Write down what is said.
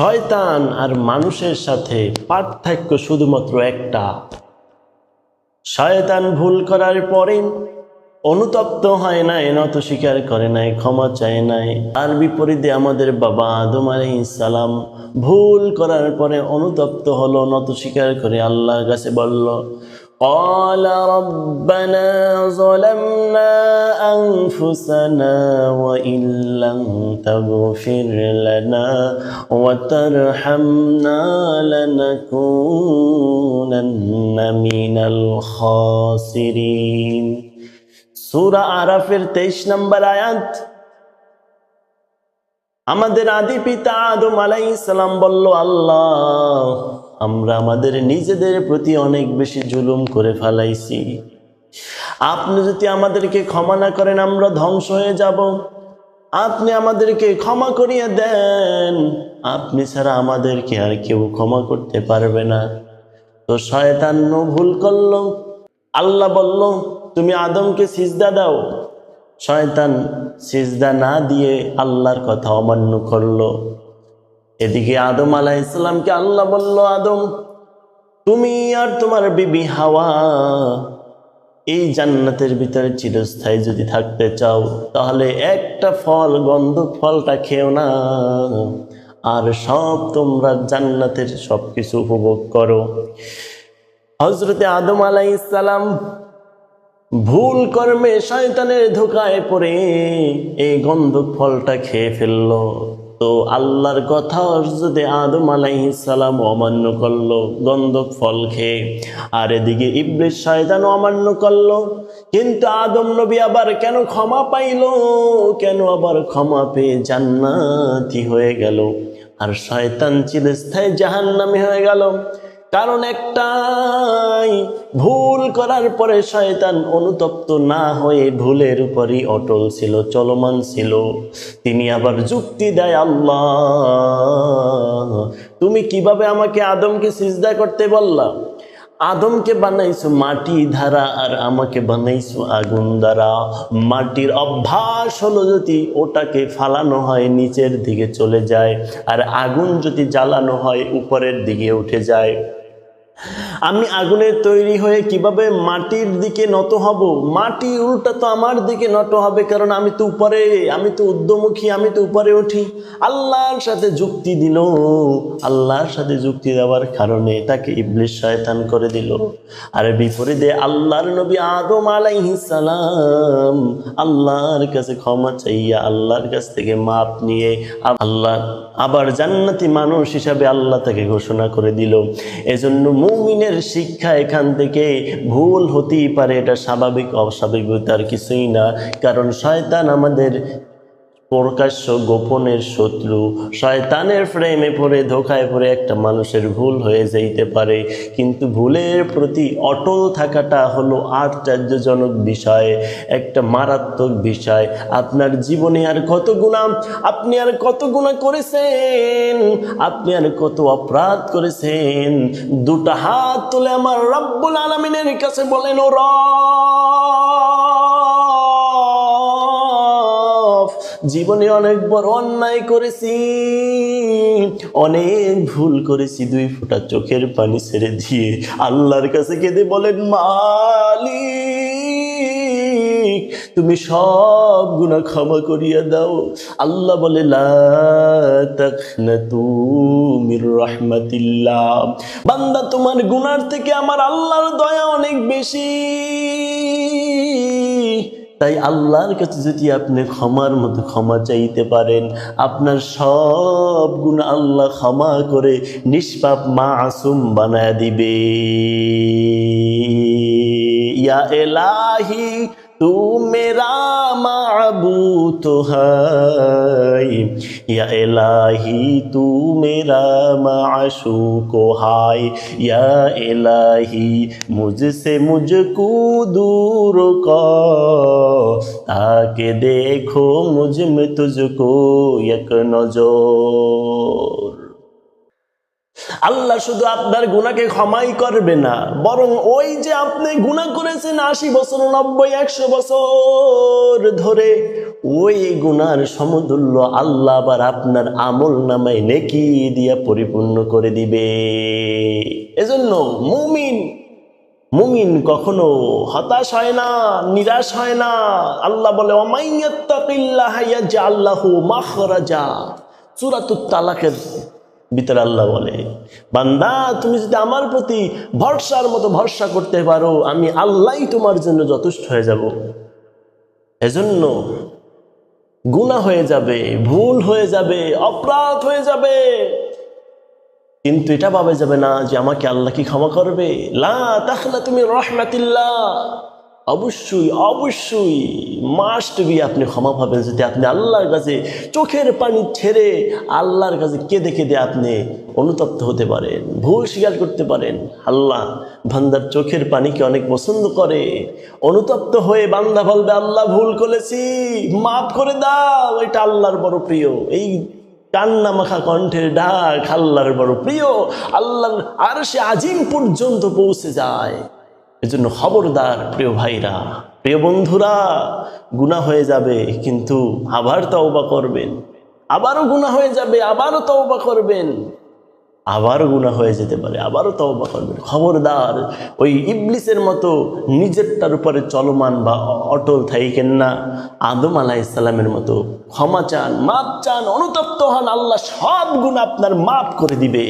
শয়তান আর মানুষের সাথে পার্থক্য শুধুমাত্র একটা। শয়তান ভুল করার পরে অনুতপ্ত হয় নাই, নত স্বীকার করে নাই, ক্ষমা চায় নাই। আর বিপরীতে আমাদের বাবা আদম সালাম ভুল করার পরে অনুতপ্ত হলো, নত স্বীকার করে আল্লাহর কাছে বলল قال ربنا ظلمنا أنفسنا وإن لم تغفر لنا وترحمنا لنكونن من الخاسرين সূরা আরাফের তেইশ নম্বর আয়াত আমাদের আদি পিতা আদম আলাইসালাম বলল আল্লাহ আমরা আমাদের নিজেদের প্রতি অনেক বেশি জুলুম করে ফেলাইছি। আপনি যদি আমাদেরকে ক্ষমা না করেন, আমরা ধ্বংস হয়ে যাব। আপনি আমাদেরকে ক্ষমা করিয়ে দেন। আপনি ছাড়া আমাদেরকে আর কেউ ক্ষমা করতে পারবে না। তো শয়তান্ন ভুল করল। আল্লাহ বলল, তুমি আদমকে সিজদা দাও। শয়তান সিজদা না দিয়ে আল্লাহর কথা অমান্য করল। এদিকে আদম আলাহ ইসলামকে আল্লাহ বলল, আদম, তুমি আর তোমার বিবি হাওয়া, এই জান্নাতের ভিতরে চিরস্থায়ী যদি থাকতে চাও, তাহলে একটা ফল, গন্ধ ফলটা খেও না। আর সব তোমরা জান্নাতের সব কিছু উপভোগ করো। হজরতে আদম আলাই ইসালাম ভুল কর্মে শয়তানের ধোকায় পড়ে এই গন্ধক ফলটা খেয়ে ফেলল। তো আল্লাহর কথা যদি আদম আলাইহিসালাম অমান্য করল, গন্ধক ফল খেয়ে। আর এদিকে ইবলিস শয়তান অমান্য করল। কিন্তু আদম নবী আবার কেন ক্ষমা পাইল? কেন আবার ক্ষমা পেয়ে জান্নাতি হয়ে গেল? আর শয়তান চিরস্থায়ী জাহান্নামি হয়ে গেল। কারণ একটাই, ভুল করার পরে শয়তান অনুতপ্ত না হয়ে ভুলের উপরই অটল ছিল, চলমান ছিল। তিনি আবার যুক্তি দেয়, আল্লাহ, তুমি কীভাবে আমাকে আদমকে সিজদা করতে বললা? আদমকে বানাইছো মাটি ধারা আর আমাকে বানাইছো আগুন দ্বারা। মাটির অভ্যাস হলো যদি ওটাকে ফালানো হয়, নিচের দিকে চলে যায়, আর আগুন যদি জ্বালানো হয়, উপরের দিকে উঠে যায়। আমি আগুনে তৈরি হয়ে কীভাবে মাটির দিকে নত হব? মাটি উল্টা তো আমার দিকে নত হবে, কারণ আমি তো উপরে, আমি তো উদ্যমুখী আমি তো উপরে উঠি। আল্লাহর সাথে যুক্তি দিল। আল্লাহর সাথে যুক্তি দেওয়ার কারণে তাকে ইবলিশ শয়তান করে দিল। আর বিপরীতে আল্লাহর নবী আদম সালাম আল্লাহর কাছে ক্ষমা চাইয়া আল্লাহর কাছ থেকে মাপ নিয়ে আল্লাহ আবার জান্নাতি মানুষ হিসাবে আল্লাহ তাকে ঘোষণা করে দিল। এজন্য মুমিনের শিক্ষা এখান থেকে ভুল হতেই পারে, এটা স্বাভাবিক অস্বাভাবিকতার কিছুই না। কারণ শয়তান আমাদের প্রকাশ্য গোপনের শত্রু। শয়তানের ফ্রেমে পড়ে, ধোকায় পড়ে একটা মানুষের ভুল হয়ে যাইতে পারে। কিন্তু ভুলের প্রতি অটল থাকাটা হলো আশ্চর্যজনক বিষয়, একটা মারাত্মক বিষয়। আপনার জীবনে আর কত গুণা আপনি আর কত গুণা করেছেন? আপনি আর কত অপরাধ করেছেন? দুটা হাত তুলে আমার রব্বুল আলমিনের কাছে বলেন, ও জীবনে অনেক বড় অন্যায় করেছি। অনেক ভুল করেছি। দুই ফোঁটা চোখের পানি ছেড়ে দিয়ে আল্লাহর কাছে কেঁদে বলেন, মালিক, তুমি সব গুণা ক্ষমা করিয়া দাও। আল্লাহ বলে রহমাতিল্লাহ। বান্দা, তোমার গুনার থেকে আমার আল্লাহর দয়া অনেক বেশি। তাই আল্লাহর কাছে যদি আপনি ক্ষমার মতো ক্ষমা চাইতে পারেন, আপনার সব গুণ আল্লাহ ক্ষমা করে নিষ্পাপ মা আসুম বানায় দিবে। ইয়া এলাহি तू मेरा मबू तो है, या इलाही तू मेरा माशू को हाय या इलाही मुझसे मुझको दूर को ताकि देखो मुझमें तुझको यक नजो আল্লাহ শুধু আপনার গুণাকে ক্ষমাই করবে না, বরং ওই যে আপনি গুণা করেছেন আশি বছর, নব্বই, একশো বছর ধরে, ওই গুনার সমতুল্য আল্লাহ আবার আপনার আমল নামায় নেকি দিয়া পরিপূর্ণ করে দিবে। এজন্য মুমিন মুমিন কখনো হতাশ হয় না, নিরাশ হয় না। আল্লাহ বলে অমাইয়াত্তাকিল্লাহ ইয়াজআল্লাহু মাখরাজা। সূরাতুত তালাকের ভিতরে আল্লাহ বলে, বান্দা, তুমি যদি আমার প্রতি ভরসার মতো ভরসা করতে পারো, আমি আল্লাহই তোমার জন্য যথেষ্ট হয়ে যাব। এজন্য গুনাহ হয়ে যাবে, ভুল হয়ে যাবে, অপরাধ হয়ে যাবে। কিন্তু এটা ভাবা যাবে না যে আমাকে আল্লাহ কি ক্ষমা করবে? লা তাহলে তুমি রহমাতিল্লাহ। অবশ্যই অবশ্যই মাস্ট বি আপনি ক্ষমা পাবেন যদি আপনি আল্লাহর কাছে চোখের পানি ছেড়ে আল্লাহর কাছে কেঁদে কেঁদে আপনি অনুতপ্ত হতে পারেন, ভুল স্বীকার করতে পারেন। আল্লাহ বান্দার চোখের পানিকে অনেক পছন্দ করে। অনুতপ্ত হয়ে বান্দা বলবে, আল্লাহ ভুল করেছি, মাফ করে দাও, এটা আল্লাহর বড় প্রিয়। এই কান্না মাখা কণ্ঠের ডাক আল্লাহর বড় প্রিয়। আল্লাহর আর সে আজিম পর্যন্ত পৌঁছে যায়। এজন্য খবরদার প্রিয় ভাইরা, প্রিয় বন্ধুরা গুণা হয়ে যাবে, কিন্তু আবার তওবা করবেন। আবারও গুণা হয়ে যাবে, আবারও তওবা করবেন। আবারও গুণা হয়ে যেতে পারে, আবারও তওবা করবেন। খবরদার, ওই ইবলিসের মতো নিজেরটার উপরে চলমান বা অটল থাইকেন না। আদম আলাহ ইসলামের মতো ক্ষমা চান, মাপ চান, অনুতপ্ত হন, আল্লাহ সব গুণ আপনার মাপ করে দিবে।